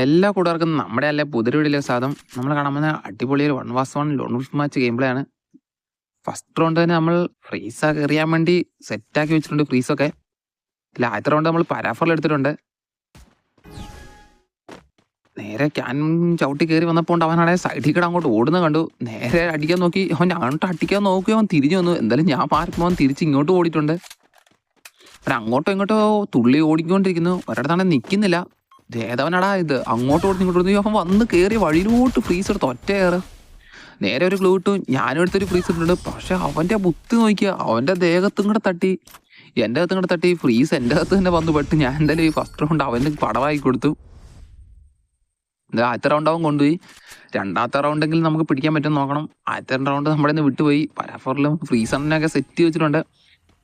എല്ലാ കൂട്ടുകാർക്കും നമ്മുടെ അല്ലെ പുതിയ സാധനം നമ്മൾ കാണാൻ പോകുന്ന അടിപൊളി ഒരു one vs one lone match game play ആണ്. ഫസ്റ്റ് റൗണ്ട് തന്നെ നമ്മൾ ഫ്രീസ് എറിയാൻ വേണ്ടി സെറ്റാക്കി വെച്ചിട്ടുണ്ട് ഫ്രീസൊക്കെ ഇതിൽ ആദ്യത്തെ റൗണ്ട് നമ്മൾ പരാഫറിൽ എടുത്തിട്ടുണ്ട്. നേരെ ക്യാൻ ചവിട്ടി കയറി വന്നപ്പോൾ അവനാണെ സൈഡിൽ കൂടെ അങ്ങോട്ട് ഓടുന്നത് കണ്ടു. നേരെ അടിക്കാൻ നോക്കി. അവൻ അങ്ങോട്ട് അടിക്കാൻ നോക്കി അവൻ തിരിഞ്ഞു വന്നു. എന്തായാലും ഞാൻ പാർക്കുമ്പോൾ അവൻ തിരിച്ച് ഇങ്ങോട്ട് ഓടിയിട്ടുണ്ട്. അവൻ അങ്ങോട്ടോ ഇങ്ങോട്ടോ തുള്ളി ഓടിക്കൊണ്ടിരിക്കുന്നു. ഒരിടത്താണ് നിൽക്കുന്നില്ല ഏതവനാടാ ഇത്? അങ്ങോട്ട് ഓടി ഇങ്ങോട്ട് അവൻ വന്ന് കയറി വഴിയിലോട്ട് ഫ്രീസ് എടുത്ത് ഒറ്റ കയറ്. നേരെ ഒരു ക്ലൂ ഇട്ടു ഞാനും എടുത്തൊരു ഫ്രീസ് ഇട്ടിട്ടുണ്ട്. പക്ഷെ അവന്റെ ബുദ്ധി നോക്കിയ അവന്റെ ദേഹത്തും കൂടെ തട്ടി. എന്റെ അകത്തും കൂടെ തട്ടി ഫ്രീസ് എന്റെ അകത്ത് തന്നെ വന്ന് പെട്ട് ഞാൻ എന്തായാലും ഈ ഫസ്റ്റ് റൗണ്ട് അവന് പടവായി കൊടുത്തു. ആദ്യത്തെ റൗണ്ട് അവൻ കൊണ്ടുപോയി. രണ്ടാമത്തെ റൗണ്ടെങ്കിലും നമുക്ക് പിടിക്കാൻ പറ്റും നോക്കണം. ആദ്യത്തെ റൗണ്ട് നമ്മുടെ നിന്ന് വിട്ടുപോയി. പരാഫറിലും ഫ്രീസറിനൊക്കെ സെറ്റ് വെച്ചിട്ടുണ്ട്.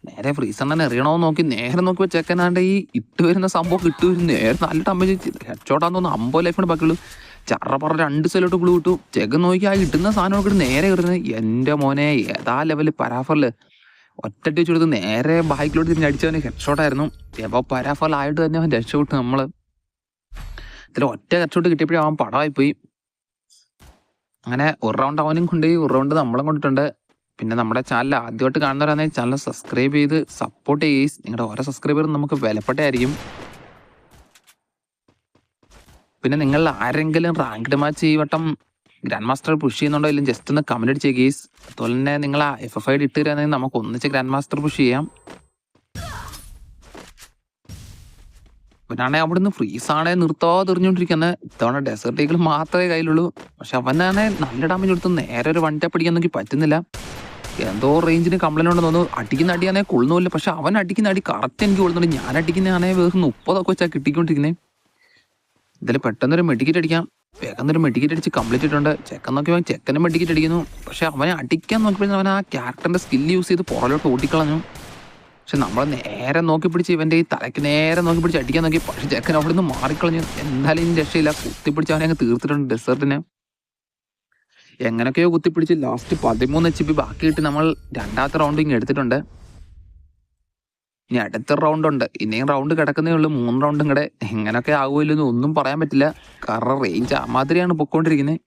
നേരെ ഫ്രീസറിനെ എറിയണമെന്ന് നോക്കി നേരെ നോക്കി ചെക്കനാണ്ട് ഈ ഇട്ട് വരുന്ന സംഭവം കിട്ടു വരും നേരെ നല്ല ടമ്പ് ഹെഡ്ഷോട്ടാന്ന് തോന്നുന്നു അമ്പത് ലൈഫിന് ബാക്കിയുള്ളൂ ചറ പറ രണ്ട് സൈലോട്ട് ഗ്ലൂ കിട്ടു ചെക്കൻ നോക്കി ആ ഇട്ടുന്ന സാധനം നോക്കിയിട്ട് നേരെ കയറുന്നത് എന്റെ മോനെ ഏതാ ലെവൽ പരാഫറിൽ ഒറ്റട്ടി വെച്ചെടുത്ത് നേരെ ബൈക്കിലോട്ട് തിരിഞ്ഞ് അടിച്ചവന് ഹെഡ്ഷോട്ടായിരുന്നു എപ്പോൾ പരാഫറിലായിട്ട് തന്നെ അവൻ രക്ഷപ്പെട്ടു നമ്മൾ ഇതിൽ ഒറ്റ ഹെഡ്ഷോട്ട് കിട്ടിയപ്പോഴും അവൻ പടമായി പോയി അങ്ങനെ ഒരു റൗണ്ട് അവനും കൊണ്ടുപോയി. ഒരു റൗണ്ട് നമ്മളും കൊണ്ടിട്ടുണ്ട്. പിന്നെ നമ്മുടെ ചാനൽ ആദ്യമായിട്ട് കാണുന്നവരാണെങ്കിൽ ചാനൽ സബ്സ്ക്രൈബ് ചെയ്ത് സപ്പോർട്ട് ചെയ്യുക നിങ്ങളുടെ ഓരോ സബ്സ്ക്രൈബറും നമുക്ക് വിലപ്പെട്ടതായിരിക്കും. പിന്നെ നിങ്ങൾ ആരെങ്കിലും റാങ്ക്ഡ് മാച്ച് ഈ വട്ടം ഗ്രാൻഡ് മാസ്റ്റർ പുഷ് ചെയ്യുന്നുണ്ടോ? ഇല്ലെങ്കിൽ ജസ്റ്റ് ഒന്ന് കമന്റ് അടിച്ചേ ഗീസ് അതുപോലെ തന്നെ നിങ്ങൾ ആ എഫ് എഫ് ഐ ഇട്ട് തരാണെങ്കിൽ നമുക്ക് ഒന്നിച്ച് ഗ്രാൻഡ് മാസ്റ്റർ പുഷ് ചെയ്യാം. അവനാണെ അവിടുന്ന് ഫ്രീസ് ഫ്രീസാണെ നിർത്താതെ തെറിഞ്ഞുകൊണ്ടിരിക്കുന്നത് ഇത്തവണ ഡെസേർട്ട് ഈഗിൾ മാത്രമേ കയ്യിലുള്ളൂ. പക്ഷെ അവനാണെ നല്ല ഡാമേജ് കൊടുത്ത് നേരെ ഒരു വണ്ടി പിടിക്കാൻ നോക്കി പറ്റുന്നില്ല. എന്തോ റേഞ്ചിന് കംപ്ലൈന്റ് ഉണ്ടെന്ന് തോന്നുന്നു. അടിക്കുന്ന അടി അടിയാണെ കൊള്ളുന്നില്ല പക്ഷെ അവൻ അടിക്കുന്ന അടി കറക്റ്റ് എനിക്ക് കൊള്ളുന്നുണ്ട്. ഞാൻ അടിക്കുന്ന ആണെങ്കിൽ വേറെ മുപ്പതൊക്കെ വെച്ചാൽ കിട്ടിക്കൊണ്ടിരിക്കുന്നത് ഇതിൽ പെട്ടെന്നൊരു മെഡിക്കറ്റ് അടിക്കാം. വേഗം ഒരു മെഡിക്കറ്റ് അടിച്ച് കംപ്ലീറ്റ് ഇട്ടുണ്ട് ചെക്കൻ നോക്കിയപ്പോൾ ചെക്കനും മെഡിക്കറ്റ് അടിക്കുന്നു. പക്ഷെ അവനെ അടിക്കാൻ നോക്കിയപ്പോൾ അവൻ ആ ക്യാരക്ടറിന്റെ സ്കില്ല് യൂസ് ചെയ്ത് പുറകിലോട്ട് ഓടിക്കളഞ്ഞു. പക്ഷെ നമ്മൾ നേരെ നോക്കി പിടിച്ച് ഇവന്റെ ഈ തലയ്ക്ക് നേരെ നോക്കി പിടിച്ച് അടിക്കാൻ നോക്കി. പക്ഷെ ചെക്കൻ അവിടെ നിന്ന് മാറിക്കളഞ്ഞു. എന്തായാലും രക്ഷയില്ല. കുത്തിപ്പിടിച്ച് അവനെ അങ്ങ് തീർത്തിട്ടുണ്ട് ഡെസേർട്ടിനെ എങ്ങനെയൊക്കെയോ കുത്തിപ്പിടിച്ച് ലാസ്റ്റ് പതിമൂന്ന് എച്ച് പി ബാക്കിയിട്ട് നമ്മൾ രണ്ടാമത്തെ റൗണ്ട് ഇങ്ങനെ എടുത്തിട്ടുണ്ട്. ഇനി അടുത്ത റൗണ്ട് ഉണ്ട്. ഇനിയും റൗണ്ട് കിടക്കുന്നേ ഉള്ളൂ. മൂന്ന് റൗണ്ടും കൂടെ എങ്ങനെയൊക്കെ ആകുമല്ലോ ഒന്നും പറയാൻ പറ്റില്ല. കാരണം റേഞ്ച് അമാതിരിയാണ് പൊക്കോണ്ടിരിക്കുന്നത്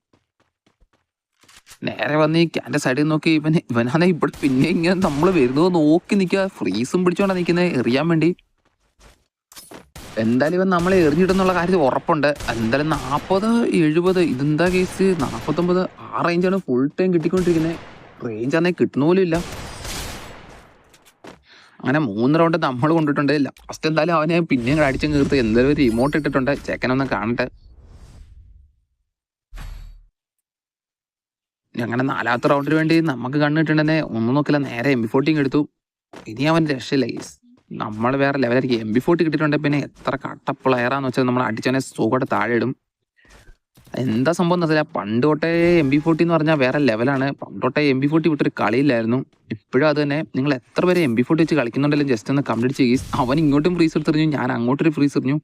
നേരെ വന്ന് ഈ ക്യാന്റെ സൈഡിൽ നോക്കി. ഇവൻ ഇവനാണെ ഇവിടെ പിന്നെ ഇങ്ങനെ നമ്മൾ വരുന്നത് നോക്കി നിൽക്കുക. ഫ്രീസും പിടിച്ചോണ്ടാണ് നിൽക്കുന്നത് എറിയാൻ വേണ്ടി. എന്തായാലും ഇവൻ നമ്മളെ എറിഞ്ഞിടുന്നുള്ള കാര്യത്തിൽ ഉറപ്പുണ്ട്. എന്തായാലും നാൽപ്പത് എഴുപത് ഇതെന്താ കേസ് നാൽപ്പത്തൊമ്പത് ആ റേഞ്ചാണ് ഫുൾ ടൈം കിട്ടിക്കൊണ്ടിരിക്കുന്നത് റേഞ്ച് ആണെങ്കിൽ കിട്ടുന്ന പോലും ഇല്ല. അങ്ങനെ മൂന്ന് റൗണ്ട് നമ്മൾ കൊണ്ടിട്ടുണ്ട്. ലാസ്റ്റ് എന്തായാലും അവനെ പിന്നെയും അടിച്ചു കീർത്ത് എന്തായാലും ഒരു ഇമോട്ട് ഇട്ടിട്ടുണ്ട്. ചെക്കനൊന്ന് കാണട്ടെ. അങ്ങനെ നാലാമത്തെ റൗണ്ടിന് വേണ്ടി നമുക്ക് കണ്ണിട്ടുണ്ടെന്നെ ഒന്നും നോക്കില്ല. നേരെ എം ഫോർട്ടിങ് എടുത്തു. ഇനി അവൻ രക്ഷയില്ല ഗൈസ് നമ്മൾ വേറെ ലെവലായിരിക്കും. എം ബി ഫോർട്ടി കിട്ടിയിട്ടുണ്ടെങ്കിൽ പിന്നെ എത്ര കട്ട പ്ലെയറാന്ന് വെച്ചാൽ നമ്മൾ അടിച്ചവനെ സുഖമായിട്ട് താഴെ ഇടും. എന്താ സംഭവം എന്ന് വെച്ചാൽ പണ്ട് തൊട്ടേ എം ബി ഫോർട്ടി എന്ന് പറഞ്ഞാൽ വേറെ ലെവലാണ്. പണ്ട് തൊട്ടേ എം ബി ഫോർട്ടി വിട്ടൊരു കളിയില്ലായിരുന്നു. ഇപ്പോഴും അത് തന്നെ. നിങ്ങൾ എത്ര പേര് എം ബി ഫോർട്ടി വെച്ച് കളിക്കുന്നുണ്ടെങ്കിലും ജസ്റ്റ് ഒന്ന് കംപ്ലീറ്റ് ചെയ്യുക അവൻ ഇങ്ങോട്ടും ഫ്രീസ് എടുത്തെറിഞ്ഞു. ഞാൻ അങ്ങോട്ടൊരു ഫ്രീസ് എറിഞ്ഞു.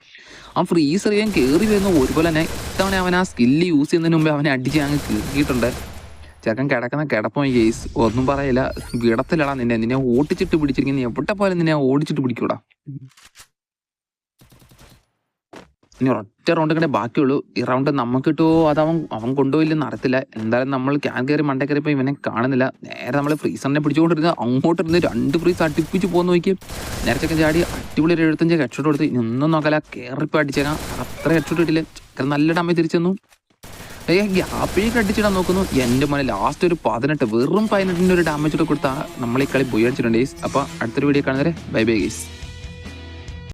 ആ ഫ്രീസ് എറിയാൻ കയറി വരുന്ന ഒരുപോലെ തന്നെ ഇത്തവണ അവൻ ആ സ്കില്ല് യൂസ് ചെയ്യുന്നതിന് മുമ്പേ അവനെ അടിച്ച് അങ്ങ് കീറിയിട്ടുണ്ട്. ചെക്കൻ കിടക്കുന്ന കിടപ്പം കേസ് ഒന്നും പറയില്ല. വിടത്തിലടാ നിന്നെ. നിന്നെ ഓടിച്ചിട്ട് പിടിച്ചിരിക്കുന്ന എവിടെ പോയാലും നിന്നെ ഓടിച്ചിട്ട് പിടിക്കൂടാ. ഇനി ഒറ്റ റൗണ്ട് കണ്ടേ ബാക്കിയുള്ളൂ. ഈ റൗണ്ട് നമുക്ക് കിട്ടുമോ അത് അവൻ അവൻ കൊണ്ടുപോയില്ലെന്ന് അറിയത്തില്ല. എന്തായാലും നമ്മൾ ക്യാൻ കയറി മണ്ട കയറിയപ്പോൾ ഇവനെ കാണുന്നില്ല. നേരെ നമ്മൾ ഫ്രീസറിനെ പിടിച്ചുകൊണ്ടിരുന്ന അങ്ങോട്ടിരുന്ന് രണ്ട് ഫ്രീസ് അടുപ്പിച്ച് പോകുന്ന നോക്കി നേരത്തെ ചാടി അടിപൊളി ഒരു എഴുപത്തഞ്ച് ഹെഡ്ഷോട്ട് കൊടുത്ത് ഇനി ഒന്നും നോക്കല കയറിപ്പോൾ അടിച്ചേക്കാം അത്ര ഹെഡ്ഷോട്ട് കിട്ടില്ല നല്ല ഡാമേജ് തിരിച്ചു ഏ ഗ്യാപ്പിലേക്ക് അടിച്ചിടാൻ നോക്കുന്നു. എന്റെ മോനെ ലാസ്റ്റ് ഒരു പതിനെട്ട് വെറും പതിനെട്ടിന്റെ ഒരു ഡാമേജ് കൊടുത്താൽ നമ്മൾ ഈ കളി പോയി അടിച്ചിട്ടുണ്ട് ഗൈസ് അപ്പോൾ അടുത്തൊരു വീഡിയോ കാണുന്നവരെ ബൈ ബൈ ഗൈസ്